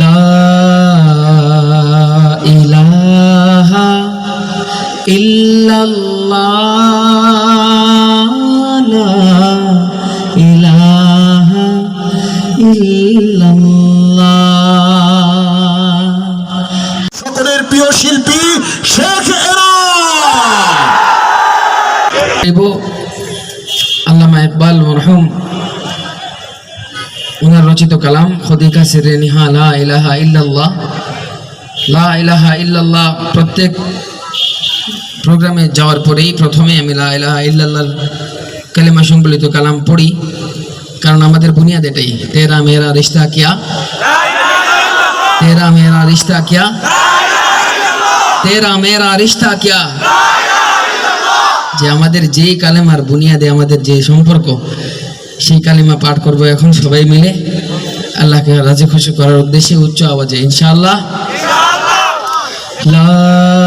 লা ইলাহা ইল্লাল্লাহ লা ইলাহা ইল্লাল্লাহ। সকলের প্রিয় শিল্পী শেখ এরা আল্লামা ইকবাল মরহুম ওনার রচিত কালাম, খদিকা সিরে নিহা, লা ইলাহা ইল্লাল্লাহ। লা ইলাহা ইল্লাল্লাহ প্রত্যেক প্রোগ্রামে যাওয়ার পরেই প্রথমে আমি লা ইলাহা ইল্লাল্লাহর কালেমা সংবলিত কালাম পড়ি। কারণ আমাদের বুনিয়াদ এটাই, তেরা মেরা রিশতা কিয়া। তেরা মেরা রিশতা কিয়া। তেরা মেরা রিশতা কিয়া। যে আমাদের যেই কালেমার বুনিয়াদে আমাদের যে সম্পর্ক সেই কালিমা পাঠ করব এখন সবাই মিলে। আল্লাহকে রাজি খুশি করার উদ্দেশ্যে উচ্চ আওয়াজে, ইনশাআল্লাহ। ইলাহা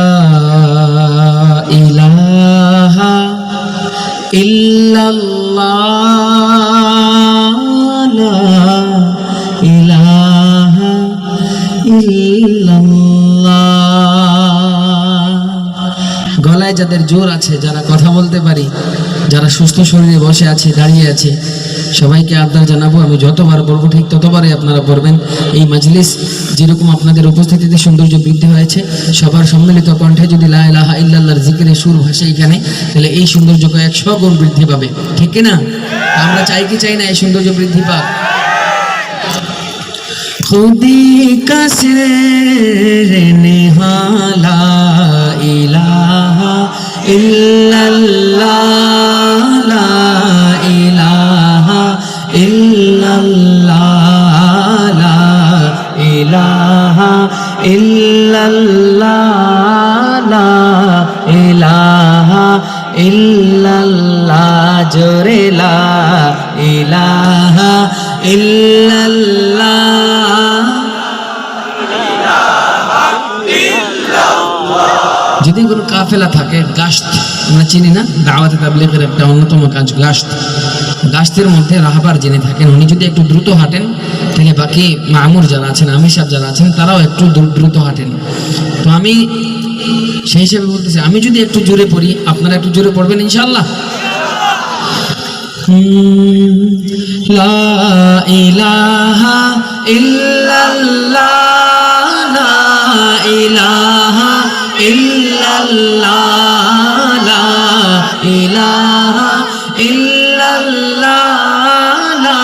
ইলাহা গলায় যাদের জোর আছে, যারা কথা বলতে পারি যারা সুস্থ শরীরে বসে আছে, দাঁড়িয়ে আছে, সবাইকে আবদার জানাব। আমি যতবার বলব ঠিক ততবারই আপনারা পড়বেন এই মাজলিস যেরকম আপনাদের উপস্থিতিতে সৌন্দর্য বৃদ্ধি হয়েছে, সবার সম্মিলিত কণ্ঠে যদি লা ইলাহা ইল্লাল্লাহর জিকিরের সুর ভাসে এখানে, তাহলে এই সৌন্দর্য একশো গুণ বৃদ্ধি পাবে। ঠিক না আমরা চাই কি চাই না এই সৌন্দর্য বৃদ্ধি পাক? খুদি নিহালা ইলাহা ইল্লাল্লাহ। জোরে লা যদি কোনো কাফেলা থাকে, গাস্ত, আমরা চিনি না, দাওয়াতে তাবলিগের একটা অন্যতম কাজ, গাস্ত। গাস্তের মধ্যে রাহাবার যিনি থাকেন, উনি যদি একটু দ্রুত হাঁটেন, তাহলে বাকি মামুর যারা আছেন, আমির সাহেব যারা আছেন, তারাও একটু দ্রু- দ্রুত হাঁটেন। তো আমি সেই হিসেবে বলতেছি, আমি যদি একটু জোরে পড়ি, আপনারা একটু জোরে পড়বেন, ইনশাআল্লাহ। লা ইলাহা ইল্লাল্লাহ, লা ইলাহা ইল্লাল্লাহ, লা ইলাহা ইল্লাল্লাহ, লা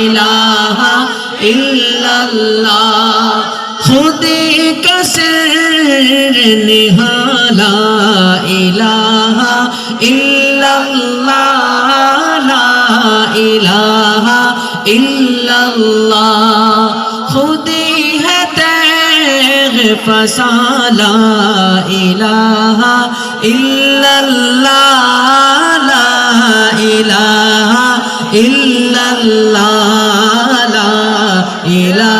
ইলাহা ইল্লাল্লাহ। খুদে কসর নিহালা ইলাহা ইল্লাল্লাহ। ইলাহা ইল্লাল্লাহ। খুদি হে তেগ ফসালা ইলাহা ইল্লাল্লাহ লা